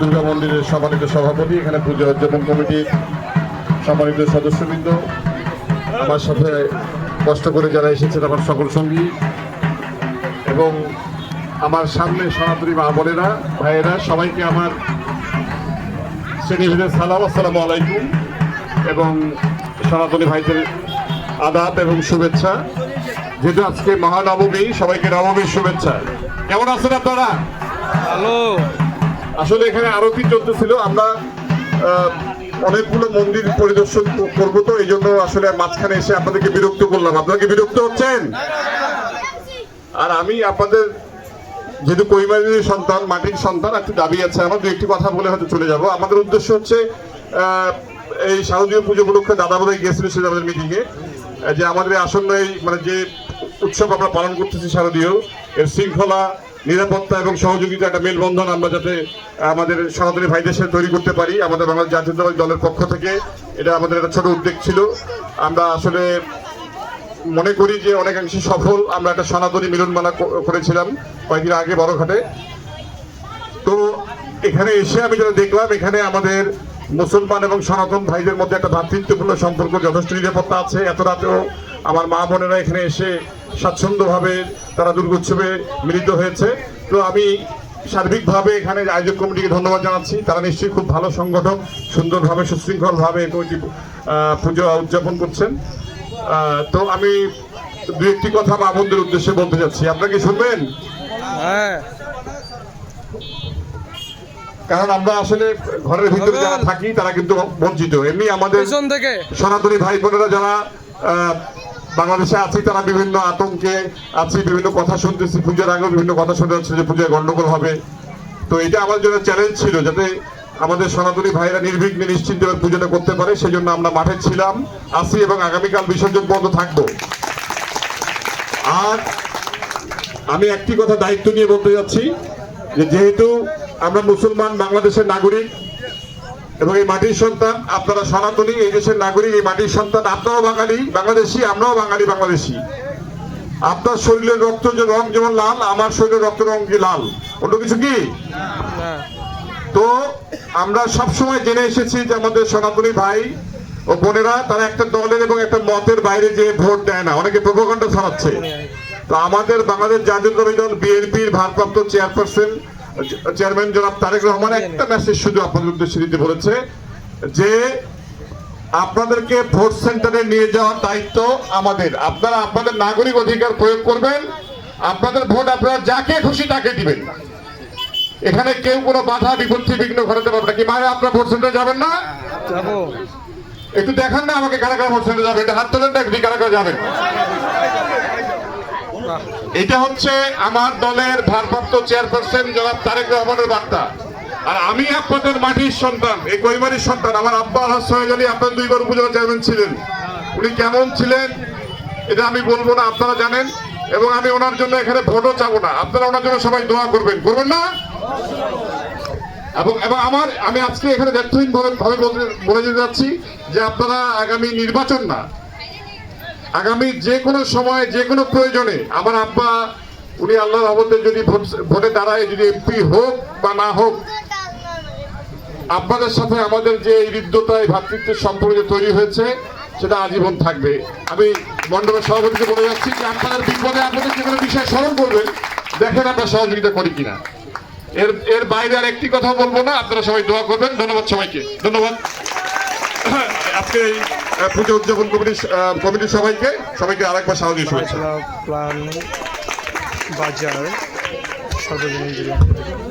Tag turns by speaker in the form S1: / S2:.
S1: দুর্গা মন্দিরের সম্মানিত সভাপতি, এখানে পুজো উদযাপন কমিটির সম্মানিত সদস্যবৃন্দ। আমার সাথে কষ্ট করে যারা এসেছেন আমার সকল সঙ্গী এবং আমার সামনে সনাতনী মা বোনেরা, ভাইয়েরা, সবাইকে আমার শ্রেণীভেদের সালাম, আসসালামু আলাইকুম এবং সনাতনী ভাইদের আদাব এবং শুভেচ্ছা। যেহেতু আজকে মহানবমী, সবাইকে নবমীর শুভেচ্ছা। কেমন আছেন আপনারা?
S2: হ্যালো
S1: আসলে এখানে আরতি চলতেছিল, আমরা অনেকগুলো মন্দির পরিদর্শন করব তো, এই জন্য আসলে মাঝখানে এসে আপনাদেরকে বিরক্ত করলাম। আপনারা কি বিরক্ত হচ্ছেন? আর আমি আপনাদের, যেহেতু কৈমারির সন্তান, মাটির সন্তান, একটু দাবি আছে আমার, দু একটি কথা বলে হয়তো চলে যাব। আমাদের উদ্দেশ্য হচ্ছে এই শারদীয় পুজো উপলক্ষে দাদা বোধহয় গিয়েছিল সেটা আমাদের মিটিংয়ে যে আমাদের আসন্ন এই মানে যে উৎসব আমরা পালন করতেছি শারদীয়। এর শৃঙ্খলা, নিরাপত্তা এবং সহযোগিতা একটা মেলবন্ধন আমরা যাতে আমাদের সনাতনী ভাইদের সাথে তৈরি করতে পারি, আমাদের বাংলাদেশ জাতীয়তাবাদী দলের পক্ষ থেকে। এটা আমাদের একটা ছোট উদ্যোগ ছিল। আমরা আসলে মনে করি যে অনেকাংশে সফল আমরা একটা সনাতনী মিলনমেলা করেছিলাম কয়েকদিন আগে বড়ঘাটে। তো এখানে এসে আমি যেটা দেখলাম, এখানে আমাদের মুসলমান এবং সনাতন ভাইদের মধ্যে একটা ভ্রাতৃত্বপূর্ণ সম্পর্ক যথেষ্ট নিরাপত্তা আছে। এত রাতেও আমার মা বোনেরা এখানে এসে স্বাচ্ছন্দ্যভাবে তারা দুর্গোৎসবে মিলিত হয়েছে। তো আমি সার্বিকভাবে এখানে আয়োজক কমিটিকে ধন্যবাদ জানাচ্ছি। তারা নিশ্চয়ই খুব ভালো সংগঠন সুন্দরভাবে সুশৃঙ্খলভাবে কমিটি পুজো উদযাপন করছেন। তো আমি দু একটি কথা মা বোনদের উদ্দেশ্যে বলতে যাচ্ছি। আপনারা কি শুনবেন?
S2: হ্যাঁ।
S1: কারণ আমরা আসলে ঘরের ভিতরে যারা থাকি তারা কিন্তু বঞ্চিত। এমনি আমাদের সনাতনী ভাই বোনেরা যারা বাংলাদেশে আছি, তারা বিভিন্ন আতঙ্কে আছি, বিভিন্ন কথা শুনতেছি, পুজোর আগেও বিভিন্ন কথা শুনতে হচ্ছে যে পূজায় গন্ডগোল হবে। তো এটা আমার জন্য চ্যালেঞ্জ ছিল, যাতে আমাদের সনাতনী ভাইরা নির্বিঘ্নে নিশ্চিন্তে পুজোটা করতে পারে সেই জন্য আমরা মাঠে ছিলাম, আসি এবং আগামীকাল বিসর্জন পর্যন্ত থাকব। আর আমি একটি কথা দায়িত্ব নিয়ে বলতে যাচ্ছি যে যেহেতু আমরা মুসলমান বাংলাদেশের নাগরিক এবং এই মাটির সন্তান আপনারা সনাতনী, এই দেশের নাগরিক, এই মাটির সন্তান আপনারাও বাঙালি, বাংলাদেশি, আমরাও বাঙালি, বাংলাদেশি। আপনার শরীরের রক্ত যে রং যেমন লাল, আমার শরীরের রক্ত রং কি লাল? অন্য কিছু কি? তো আমরা সবসময় জেনে এসেছি যে আমাদের সনাতনী ভাই ও বোনেরা, তারা একটা দলের এবং একটা মতের বাইরে যে ভোট দেয় না। অনেকে প্রভাকাণ্ড ছড়াচ্ছে। তো আমাদের বাংলাদেশ জাতীয়তাবাদী দল বিএনপির ভারপ্রাপ্ত চেয়ারপারসন চেয়ারম্যান জনাব তারেক রহমান একটা মেসেজ শুধু আপনাদের উদ্দেশ্যে দিতে বলেছে যে আপনাদেরকে ভোট সেন্টারে নিয়ে যাওয়ার দায়িত্ব আমাদের। আপনারা আপনাদের নাগরিক অধিকার প্রয়োগ করবেন আপনাদের ভোট আপনারা যাকে খুশি তাকে দিবেন। এখানে কেউ কোনো বাধা বিপত্তি বিঘ্ন ঘটাতে পারবে কি ভাই আপনার ভোট সেন্টারে যাবেন না? একটু দেখান না আমাকে কারা কারা ভোট সেন্টারে যাবে। এটা হাত তোলেন না দেখবি কারা কারা যাবেন? এটা হচ্ছে আমার দলের ভারপ্রাপ্ত চেয়ারপারসন জনাব তারেক রহমানের বার্তা। আর আমি আপনাদের মাটির সন্তান, এই কৈমারির সন্তান। আমার আব্বা সোহেল আলী আপনার দুইবার উপজেলা চেয়ারম্যান ছিলেন। উনি কেমন ছিলেন, এটা আমি বলব না, আপনারা জানেন। এবং আমি ওনার জন্য এখানে ভোটও চাবো না। আপনারা ওনার জন্য সবাই দোয়া করবেন। করবেন না? এবং এবং আমার, আমি আজকে এখানে ব্যর্থহীন ভাবে বলে যেতে যাচ্ছি যে আপনারা আগামী নির্বাচন না আগামী যে কোনো সময়, যে কোনো প্রয়োজনে আমার আব্বা, উনি আল্লাহ রহমতে যদি ভোট দাঁড়ায়, যদি এমপি হোক বা না হোক, আপনাদের সাথে আমাদের যে হৃদ্যতা, এই ভ্রাতৃত্বের সম্পর্ক তৈরি হয়েছে, সেটা আজীবন থাকবে। আমি মণ্ডপের সভাপতিকে বলে যাচ্ছি যে আপনাদের বিপদে আপনাদের যে কোনো বিষয় স্মরণ করবেন, দেখেন আমরা সহযোগিতা করি কিনা। এর এর বাইরে আর একটি কথা বলব না, আপনারা সবাই দোয়া করবেন, ধন্যবাদ সবাইকে। ধন্যবাদ। আজকে পুজো উদযাপন কমিটির কমিটির সবাইকে সবাইকে আরেকবার স্বাগত শুভেচ্ছা।
S2: বাজার সর্বজনীন